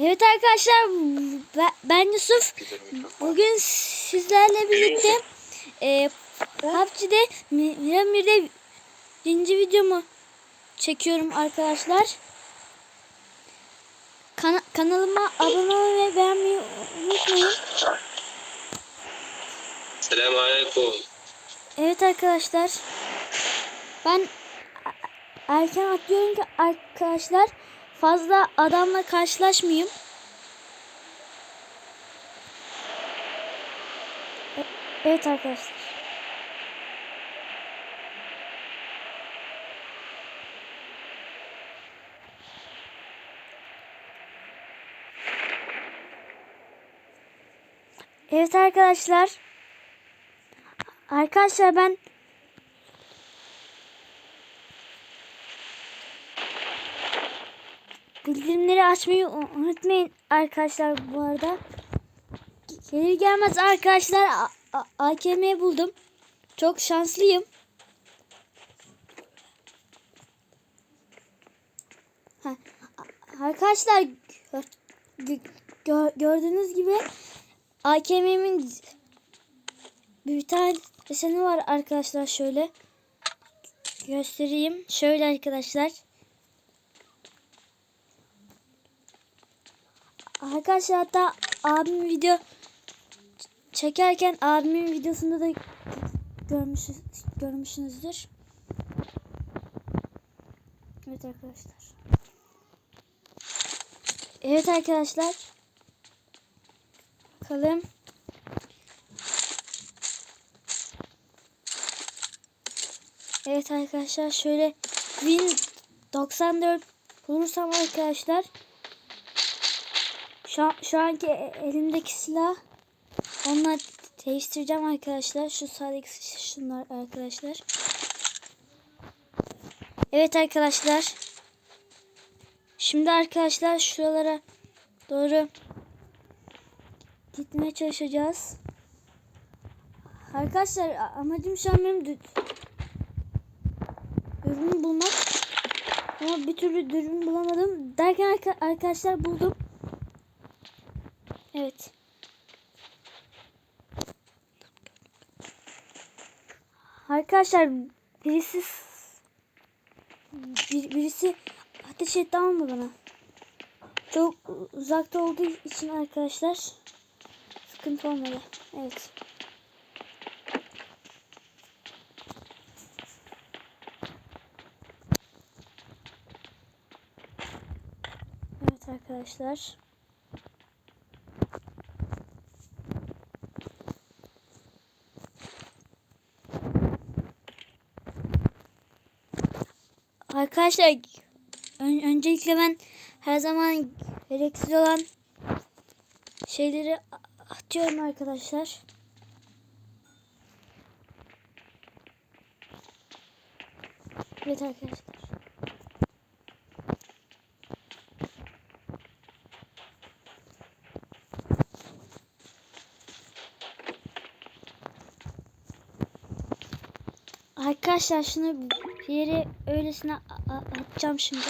Evet arkadaşlar ben- Yusuf. Bugün sizlerle birlikte e, PUBG'de Mi- Miramir'de birinci videomu çekiyorum arkadaşlar. Kana- kanalıma abone olmayı ve beğenmeyi unutmayın. Selamünaleyküm. Evet arkadaşlar. Ben erken atlıyorum ki arkadaşlar fazla adamla karşılaşmayayım. E- Evet arkadaşlar. Evet arkadaşlar. Arkadaşlar ben bildirimleri açmayı unutmayın arkadaşlar bu arada. Gelir gelmez arkadaşlar AKM buldum. Çok şanslıyım. Ha, Arkadaşlar gö- gö- gö- gördüğünüz gibi AKM'min bir tane deseni var arkadaşlar şöyle. Göstereyim. Şöyle arkadaşlar. Arkadaşlar hatta abim video çekerken abimin videosunda da görmüşüz, görmüşsünüzdür. Evet arkadaşlar. Evet arkadaşlar. Bakalım. Evet arkadaşlar şöyle Win 94 bulursam arkadaşlar şu, şu anki e- elimdeki silah onunla değiştireceğim arkadaşlar. Şu sağdaki şunlar arkadaşlar. Evet arkadaşlar. Şimdi arkadaşlar şuralara doğru gitmeye çalışacağız. Arkadaşlar amacım şu an benim dü- bulmak. Ama bir türlü dürbün bulamadım. Derken arka- arkadaşlar buldum. Evet. Arkadaşlar birisi bir, birisi ateş etti ama mı bana? Çok uzakta olduğu için arkadaşlar sıkıntı olmadı. Evet. Evet arkadaşlar. Arkadaşlar ön- öncelikle ben her zaman gereksiz olan şeyleri atıyorum arkadaşlar. Evet arkadaşlar. Arkadaşlar şunu yere öylesine atacağım şimdi.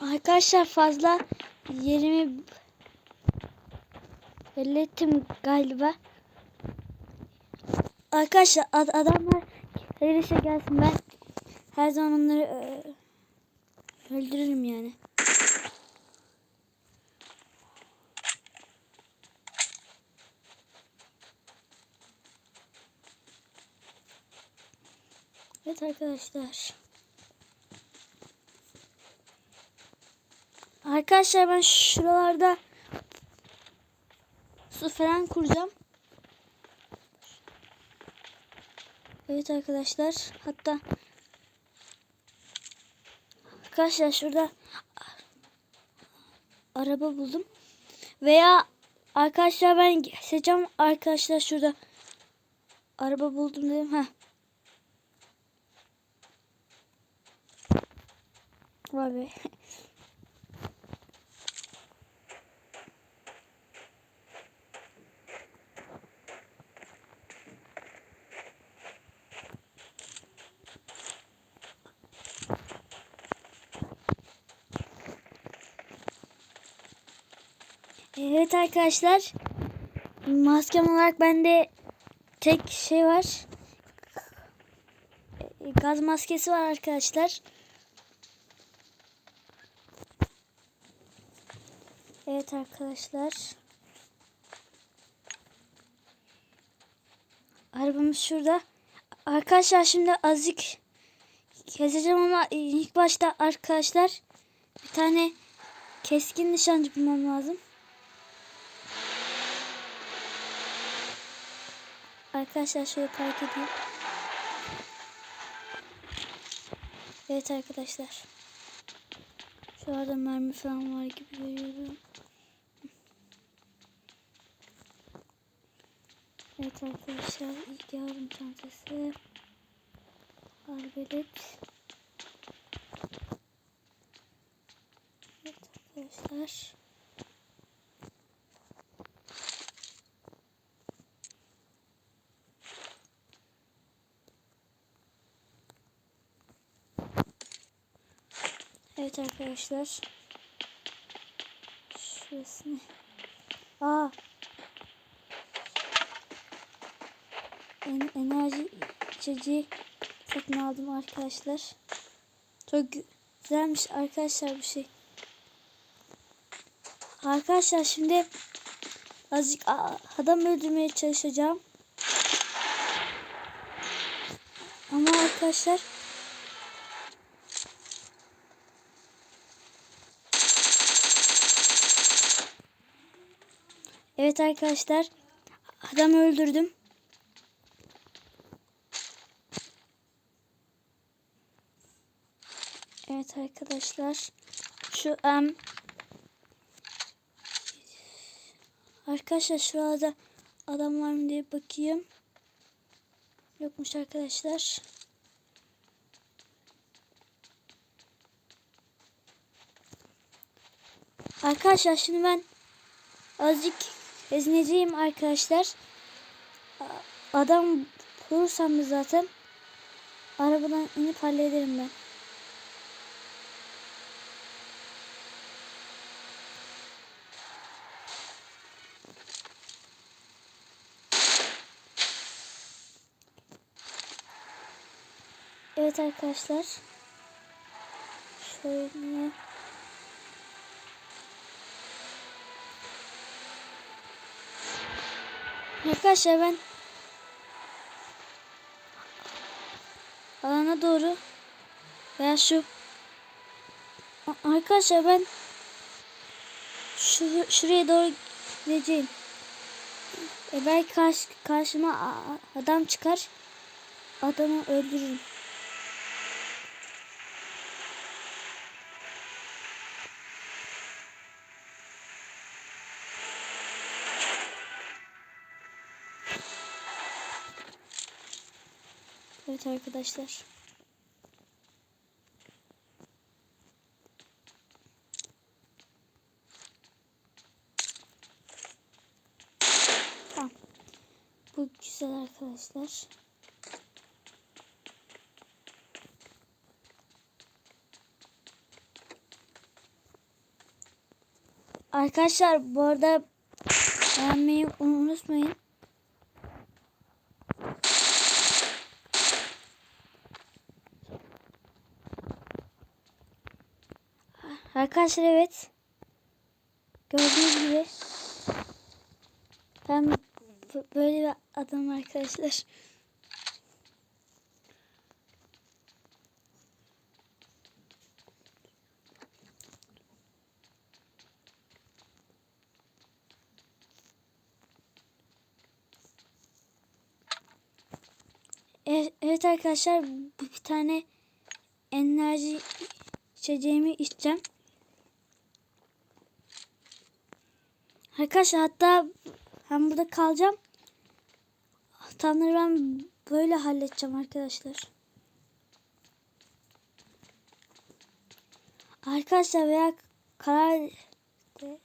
Arkadaşlar fazla yerimi belli ettim galiba. Arkadaşlar ad- adamlar gelirse gelsin ben her zaman onları e, öldürürüm yani. Evet arkadaşlar. Arkadaşlar ben şuralarda kutusu falan kuracağım. Evet arkadaşlar. Hatta arkadaşlar şurada araba buldum. Veya arkadaşlar ben seçeceğim. Arkadaşlar şurada araba buldum dedim. Heh. Vay be. Evet arkadaşlar. Maskem olarak bende tek şey var. E, Gaz maskesi var arkadaşlar. Evet arkadaşlar. Arabamız şurada. Arkadaşlar şimdi azıcık keseceğim ama ilk başta arkadaşlar bir tane keskin nişancı bulmam lazım. Arkadaşlar şöyle park edeyim. Evet arkadaşlar. Şu arada mermi falan var gibi görüyorum. Evet arkadaşlar ilk yardım çantası. Arbelet. Evet arkadaşlar. Evet arkadaşlar. Şurası ne? Aa. En enerji içeceği satın aldım arkadaşlar. Çok gü- güzelmiş arkadaşlar bu şey. Arkadaşlar şimdi azıcık adam öldürmeye çalışacağım. Ama arkadaşlar Evet arkadaşlar. Adam öldürdüm. Evet arkadaşlar. Şu em Arkadaşlar şurada adam var mı diye bakayım. Yokmuş arkadaşlar. Arkadaşlar şimdi ben azıcık ezineceyim arkadaşlar. Adam bulursam zaten arabadan inip hallederim ben. Evet arkadaşlar. Şöyle Arkadaşlar ben alana doğru veya şu arkadaşlar ben şu şuraya doğru gideceğim. E belki karşı, karşıma adam çıkar. Adamı öldürürüm. Evet arkadaşlar. Tamam. Bu güzel arkadaşlar. Arkadaşlar bu arada beğenmeyi unutmayın. Arkadaşlar evet. Gördüğünüz gibi ben böyle bir adam arkadaşlar. Evet, arkadaşlar bir tane enerji içeceğimi içeceğim. Arkadaşlar hatta ben burada kalacağım. Tanrı ben böyle halledeceğim arkadaşlar. Arkadaşlar veya karar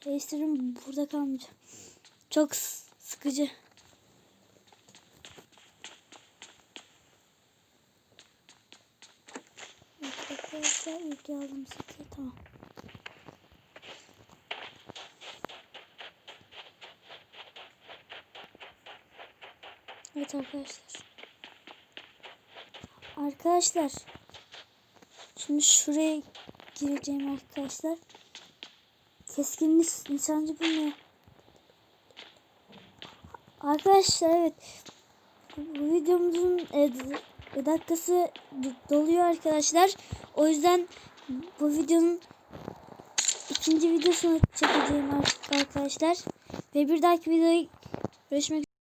değiştiririm burada kalmayacağım. Çok sıkıcı. Arkadaşlar aldım seti tamam. Evet arkadaşlar. Arkadaşlar. Şimdi şuraya gireceğim arkadaşlar. Keskin nişancı bulmuyor. Arkadaşlar evet. Bu videomuzun e, dakikası doluyor arkadaşlar. O yüzden bu videonun ikinci videosunu çekeceğim ar- arkadaşlar. Ve bir dahaki videoya görüşmek